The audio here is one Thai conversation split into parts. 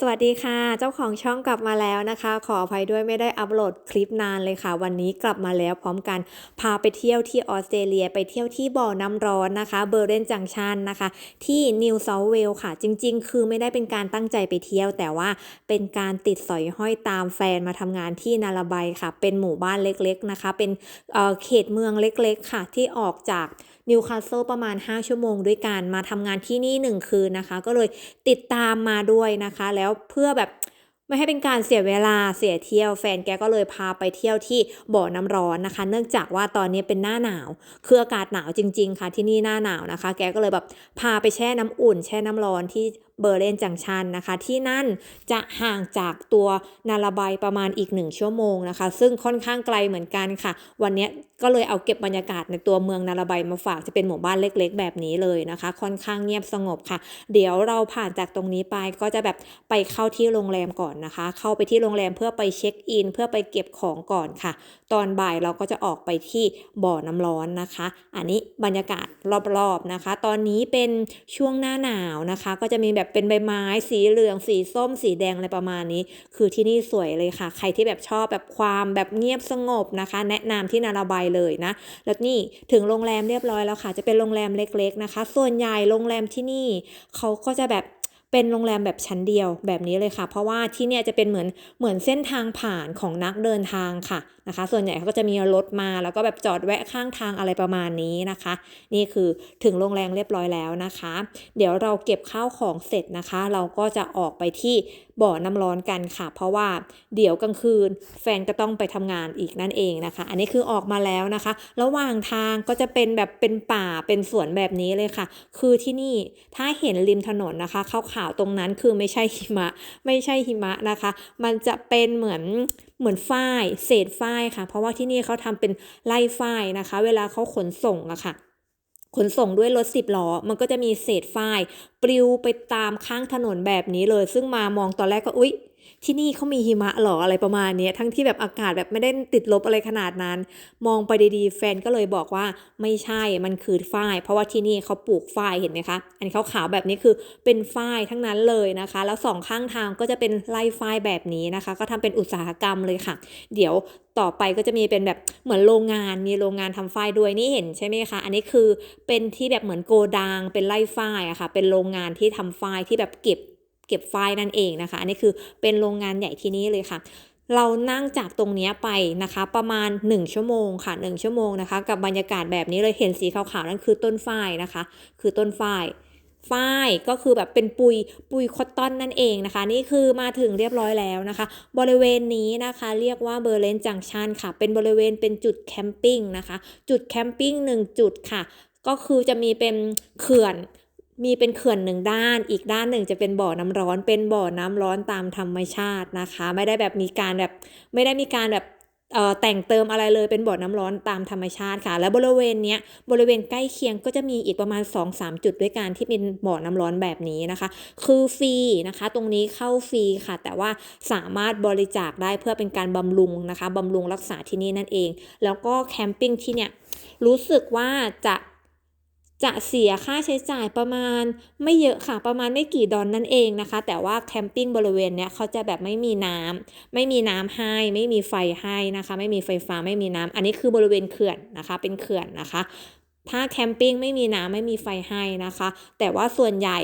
สวัสดีค่ะ เจ้าของช่องกลับมาแล้วนะคะ ขออภัยด้วยไม่ได้อัปโหลดคลิปนานเลยค่ะ วันนี้กลับมาแล้วพร้อมกันพาไปเที่ยวที่ออสเตรเลีย ไปเที่ยวที่บ่อน้ำร้อนนะคะเบอร์เรนจังชันนะคะ ที่นิวเซาเวลค่ะ จริง ๆ คือไม่ได้เป็นการตั้งใจไปเที่ยว แต่ว่าเป็นการติดสอยห้อยตามแฟนมาทำงานที่นาราไบค่ะ เป็นหมู่บ้านเล็กๆนะคะ เป็นเเขตเมืองเล็กๆค่ะ ที่ออกจาก นิวคาสเซิลประมาณ 5 ชั่วโมงด้วยกันมาทำงานที่นี่ 1 คืนนะคะ ก็เลยติดตามมาด้วยนะคะ แล้วเพื่อแบบไม่ให้เป็นการเสียเวลาเสียเที่ยวแฟนแกก็เลยพาไปเที่ยวที่บ่อน้ำร้อนนะคะ เนื่องจากว่าตอนนี้เป็นหน้าหนาวคืออากาศหนาวจริง ๆ ค่ะที่นี่หน้าหนาวนะคะ แกก็เลยแบบพาไปแช่น้ำอุ่น แช่น้ำร้อนที่ เบอร์เรนจังชันนะคะ ที่นั่นจะห่างจากตัวนาราไบประมาณอีกหนึ่งชั่วโมงนะคะ ซึ่งค่อนข้างไกลเหมือนกันค่ะ วันนี้ก็เลยเอาเก็บบรรยากาศในตัวเมืองนาราไบมาฝากจะเป็นหมู่บ้านเล็กๆ แบบนี้เลยนะคะ ค่อนข้างเงียบสงบค่ะ เดี๋ยวเราผ่านจากตรงนี้ไปก็จะแบบไปเข้าที่โรงแรมก่อนนะคะ เข้าไปที่โรงแรมเพื่อไปเช็คอิน เพื่อไปเก็บของก่อนค่ะ ตอนบ่ายเราก็จะออกไปที่บ่อน้ำร้อนนะคะ อันนี้บรรยากาศรอบๆนะคะ ตอนนี้เป็นช่วงหน้าหนาวนะคะ ก็จะมีแบบเป็นใบไม้ สีเหลือง สีส้ม สีแดงอะไรประมาณนี้ คือที่นี่สวยเลยค่ะ ใครที่แบบชอบแบบความแบบเงียบสงบนะคะ แนะนำที่นาราไบเลยนะ แล้วนี่ถึงโรงแรมเรียบร้อยแล้วค่ะ จะเป็นโรงแรมเล็ก ๆนะคะ ส่วนใหญ่โรงแรมที่นี่เขาก็จะแบบ เป็นโรงแรมแบบชั้นเดียวแบบนี้เลยค่ะ เพราะว่าที่เนี่ยจะเป็นเหมือนเหมือนเส้นทางผ่านของนักเดินทางค่ะนะคะ ส่วนใหญ่เขาก็จะมีรถมาแล้วก็แบบจอดแวะข้างทางอะไรประมาณนี้นะคะ นี่คือถึงโรงแรมเรียบร้อยแล้วนะคะ เดี๋ยวเราเก็บข้าวของเสร็จนะคะ เราก็จะออกไปที่ บ่อน้ำร้อนกันค่ะ เพราะว่าเดี๋ยวกลางคืน แฟนก็ต้องไปทำงานอีกนั่นเองนะคะ อันนี้คือออกมาแล้วนะคะ ระหว่างทางก็จะเป็นแบบเป็นป่าเป็นสวนแบบนี้เลยค่ะ คือที่นี่ถ้าเห็นริมถนนนะคะขาวๆตรงนั้นคือไม่ใช่หิมะ ไม่ใช่หิมะนะคะ มันจะเป็นเหมือนเหมือนฝ้าย เศษฝ้ายค่ะ เพราะว่าที่นี่เขาทำเป็นไล่ฝ้ายนะคะ เวลาเขาขนส่งอะค่ะ ขนส่งด้วยรถสิบล้อ มันก็จะมีเศษฝ้ายปลิวไปตามข้างถนนแบบนี้เลย ซึ่งมามองตอนแรกก็อุ๊ย ที่นี่เขามีหิมะหรออะไรประมาณนี้ทั้งที่แบบอากาศแบบไม่ได้ติดลบอะไรขนาดนั้น มองไปดีๆ แฟนก็เลยบอกว่าไม่ใช่มันคือฝ้าย เพราะว่าที่นี่เขาปลูกฝ้ายเห็นไหมคะ อันนี้ขาวๆแบบนี้คือเป็นฝ้ายทั้งนั้นเลยนะคะ แล้วสองข้างทางก็จะเป็นไร่ฝ้ายแบบนี้นะคะ ก็ทำเป็นอุตสาหกรรมเลยค่ะ เดี๋ยวต่อไปก็จะมีเป็นแบบเหมือนโรงงานมีโรงงานทำฝ้ายด้วยนี่เห็นใช่ไหมคะอันนี้คือเป็นที่แบบเหมือนโกดังเป็นไร่ฝ้ายอะค่ะ เป็นโรงงานที่ทำฝ้ายที่แบบเก็บ เก็บไฟล์นั่นเองนะคะ อันนี้คือเป็นโรงงานใหญ่ที่นี่เลยค่ะ เรานั่งจากตรงนี้ไปนะคะ ประมาณ 1 ชั่วโมงค่ะ 1 ชั่วโมงนะคะ กับบรรยากาศแบบนี้เลยเห็นสีขาวๆนั่นคือต้นฝ้ายนะคะ คือต้นฝ้ายฝ้ายก็คือแบบเป็นปุยปุยคอตตอนนั่นเองนะคะ นี่คือมาถึงเรียบร้อยแล้วนะคะ บริเวณนี้นะคะ เรียกว่าเบอร์เลนจังชันค่ะ เป็นบริเวณเป็นจุดแคมปิ้งนะคะ จุดแคมปิ้งหนึ่งจุดค่ะ ก็คือจะมีเป็นเขื่อน มีเป็นเขื่อนหนึ่งด้าน อีกด้านหนึ่งจะเป็นบ่อน้ำร้อน เป็นบ่อน้ำร้อนตามธรรมชาตินะคะ ไม่ได้แบบมีการแบบไม่ได้มีการแบบเอ่อแต่งเติมอะไรเลยเป็นบ่อน้ำร้อนตามธรรมชาติค่ะ และบริเวณเนี้ยบริเวณใกล้เคียงก็จะมีอีกประมาณ 2-3 จุดด้วยกันที่เป็นบ่อน้ำร้อนแบบนี้นะคะ คือฟรีนะคะ ตรงนี้เข้าฟรีค่ะ แต่ว่าสามารถบริจาคได้เพื่อเป็นการบำรุงนะคะบำรุงรักษาที่นี่นั่นเอง แล้วก็แคมปิ้งที่เนี่ยรู้สึกว่าจะ จะเสียค่าใช้จ่ายประมาณไม่เยอะค่ะประมาณไม่กี่ดอนนั่นเองนะคะ แต่ว่าแคมปิ้งบริเวณเนี้ยเขาจะแบบไม่มีน้ำไม่มีน้ำให้ ไม่มีไฟให้นะคะ ไม่มีไฟฟ้าไม่มีน้ำอันนี้คือบริเวณเขื่อนนะคะ เป็นเขื่อนนะคะ ถ้าแคมปิ้งไม่มีน้ำไม่มีไฟให้นะคะ แต่ว่าส่วนใหญ่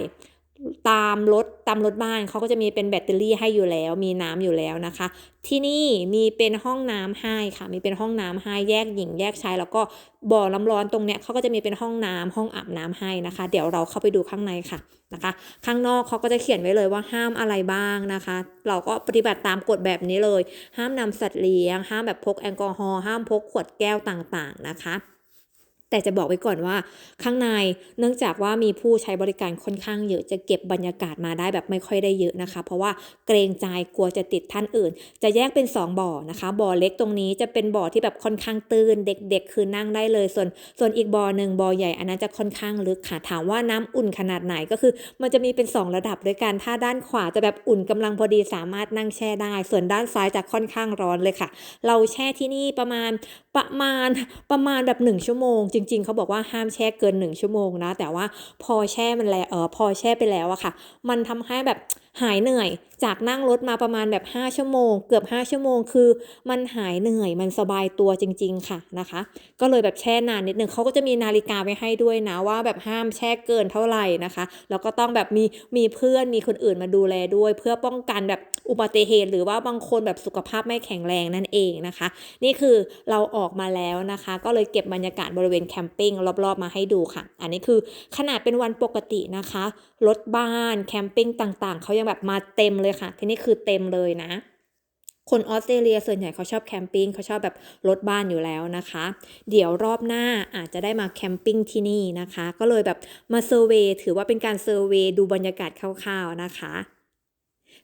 ตามรถตามรถบ้านเขาก็จะมีเป็นแบตเตอรี่ให้อยู่แล้ว มีน้ำอยู่แล้วนะคะ ที่นี่มีเป็นห้องน้ำให้ค่ะ มีเป็นห้องน้ำให้แยกหญิงแยกชายแล้วก็บ่อน้ำร้อนตรงเนี้ยเขาก็จะมีเป็นห้องน้ำห้องอาบน้ำให้นะคะ เดี๋ยวเราเข้าไปดูข้างในค่ะนะคะ ข้างนอกเขาก็จะเขียนไว้เลยว่าห้ามอะไรบ้างนะคะ เราก็ปฏิบัติตามกฎแบบนี้เลย ห้ามนำสัตว์เลี้ยง ห้ามแบบพกแอลกอฮอล์ห้ามพกขวดแก้วต่างๆนะคะ แต่จะบอกไว้ก่อนว่าข้างในเนื่องจากว่ามีผู้ใช้บริการค่อนข้างเยอะจะเก็บบรรยากาศมาได้แบบไม่ค่อยได้เยอะนะคะ เพราะว่าเกรงใจกลัวจะติดท่านอื่น จะแยกเป็น 2 บ่อนะคะ บ่อเล็กตรงนี้จะเป็นบ่อที่แบบค่อนข้างตื้น เด็กๆ คือนั่งได้เลย ส่วนส่วนอีกบ่อหนึ่งบ่อใหญ่อันนั้นจะค่อนข้างลึกค่ะถามว่าน้ำอุ่นขนาดไหนก็คือ มันจะมีเป็น 2 ระดับด้วยกันถ้าด้านขวาจะแบบอุ่นกำลังพอดีสามารถนั่งแช่ได้ ส่วนด้านซ้ายจะค่อนข้างร้อนเลยค่ะ เราแช่ที่นี่ประมาณประมาณประมาณแบบ 1 ชั่วโมงจริง ๆเขาบอกว่าห้ามแช่เกิน 1 ชั่วโมงนะ แต่ว่าพอแช่มันแล้วเออพอแช่ไปแล้วอะค่ะ มันทำให้แบบหายเหนื่อยจากนั่งรถมาประมาณแบบ 5 ชั่วโมง เกือบ 5 ชั่วโมง คือมันหายเหนื่อยมันสบายตัวจริง ๆ ค่ะนะคะ ก็เลยแบบแช่นานนิดนึงเขาก็จะมีนาฬิกาไว้ให้ด้วยนะว่าแบบห้ามแช่เกินเท่าไหร่นะคะแล้วก็ต้องแบบมีมีเพื่อนมีคนอื่นมาดูแลด้วย เพื่อป้องกันแบบอุบัติเหตุ หรือว่าบางคนแบบสุขภาพไม่แข็งแรงนั่นเองนะคะ นี่คือเราออกมาแล้วนะคะ ก็เลยเก็บบรรยากาศบริเวณแคมปิ้งรอบๆมาให้ดูค่ะ อันนี้คือขนาดเป็นวันปกตินะคะรถบ้านแคมปิ้งต่างๆเขายังแบบมาเต็มเลยค่ะ ที่นี่คือเต็มเลยนะ คนออสเตรเลียส่วนใหญ่เขาชอบแคมปิ้งเขาชอบแบบรถบ้านอยู่แล้วนะคะ เดี๋ยวรอบหน้าอาจจะได้มาแคมปิ้งที่นี่นะคะ ก็เลยแบบมาเซอร์เวย์ถือว่าเป็นการเซอร์เวย์ดูบรรยากาศคร่าวๆนะคะ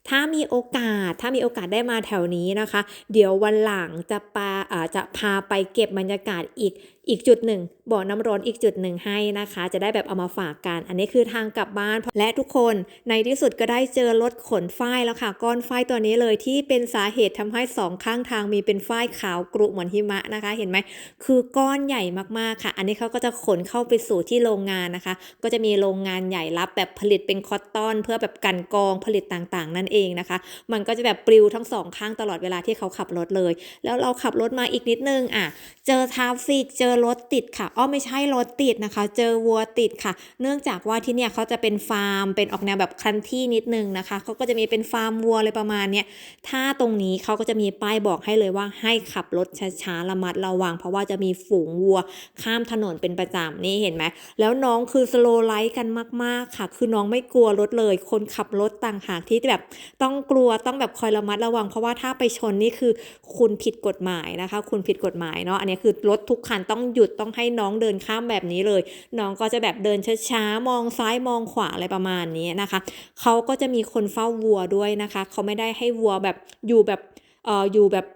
ถ้ามีโอกาส ถ้ามีโอกาสได้มาแถวนี้นะคะ เดี๋ยววันหลังจะปาอ่าจะพาไปเก็บบรรยากาศอีกอีกจุดหนึ่งบ่อน้ำร้อนอีกจุดหนึ่งให้นะคะ จะได้แบบเอามาฝากกัน อันนี้คือทางกลับบ้าน และทุกคนในที่สุดก็ได้เจอรถขนฝ้ายแล้วค่ะ ก้อนฝ้ายตัวนี้เลยที่เป็นสาเหตุทำให้สองข้างทางมีเป็นฝ้ายขาวกรุเหมือนหิมะนะคะ เห็นไหมคือก้อนใหญ่มากๆค่ะ อันนี้เขาก็จะขนเข้าไปสู่ที่โรงงานนะคะ ก็จะมีโรงงานใหญ่รับแบบผลิตเป็นคอตตอน เพื่อแบบกันกองผลิตต่างๆ นั่นเองนะคะ มันก็จะแบบปลิวทั้งสองข้างตลอดเวลาที่เขาขับรถเลย แล้วเราขับรถมาอีกนิดนึงอะเจอทราฟฟิกเจออรถติดค่ะอ้อไม่ใช่รถติดนะคะ เจอวัวติดค่ะ เนื่องจากว่าที่เนี่ยเขาจะเป็นฟาร์ม เป็นออกแนวแบบคันที่นิดนึงนะคะเขาก็จะมีเป็นฟาร์มวัวอะไรประมาณเนี้ยถ้าตรงนี้เขาก็จะมีป้ายบอกให้เลยว่าให้ขับรถช้าๆระมัดระวัง เพราะว่าจะมีฝูงวัวข้ามถนนเป็นประจำนี่เห็นไหมแล้วน้องคือสโลไลท์กันมากๆค่ะ คือน้องไม่กลัวรถเลย คนขับรถต่างหากที่แบบต้องกลัวต้องแบบคอยระมัดระวัง เพราะว่าถ้าไปชนนี่คือคุณผิดกฎหมายนะคะ คุณผิดกฎหมายเนาะอันนี้คือรถทุกคันต้ององหยุดต้องให้น้องเดินข้ามแบบนี้เลย น้องก็จะแบบเดินช้าๆมองซ้ายมองขวาอะไรประมาณนี้นะคะเขาก็จะมีคนเฝ้าวัวด้วยนะคะเขาไม่ได้ให้วัวแบบอยู่แบบเอออยู่แบบ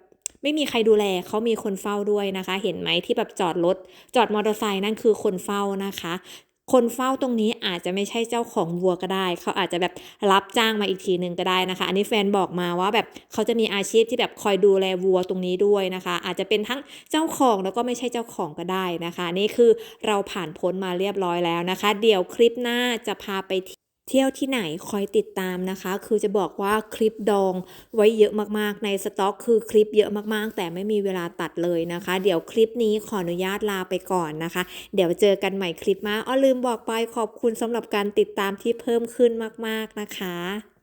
ไม่มีใครดูแลเขามีคนเฝ้าด้วยนะคะ เห็นไหมที่แบบจอดรถจอดมอเตอร์ไซค์นั่นคือคนเฝ้านะคะ คนเฝ้าตรงนี้อาจจะไม่ใช่เจ้าของวัวก็ได้ เขาอาจจะแบบรับจ้างมาอีกทีหนึ่งก็ได้นะคะ อันนี้แฟนบอกมาว่าแบบเขาจะมีอาชีพที่แบบคอยดูแลวัวตรงนี้ด้วยนะคะ อาจจะเป็นทั้งเจ้าของแล้วก็ไม่ใช่เจ้าของก็ได้นะคะ นี่คือเราผ่านพ้นมาเรียบร้อยแล้วนะคะ เดี๋ยวคลิปหน้าจะพาไป เที่ยวที่ไหนคอยติดตามนะคะ คือจะบอกว่าคลิปดองไว้เยอะมากๆ ในสต็อก คือคลิปเยอะมากๆ แต่ไม่มีเวลาตัดเลยนะคะ เดี๋ยวคลิปนี้ขออนุญาตลาไปก่อนนะคะ เดี๋ยวเจอกันใหม่คลิปมาอ้อลืมบอกไปขอบคุณสำหรับการติดตามที่เพิ่มขึ้นมากๆนะคะ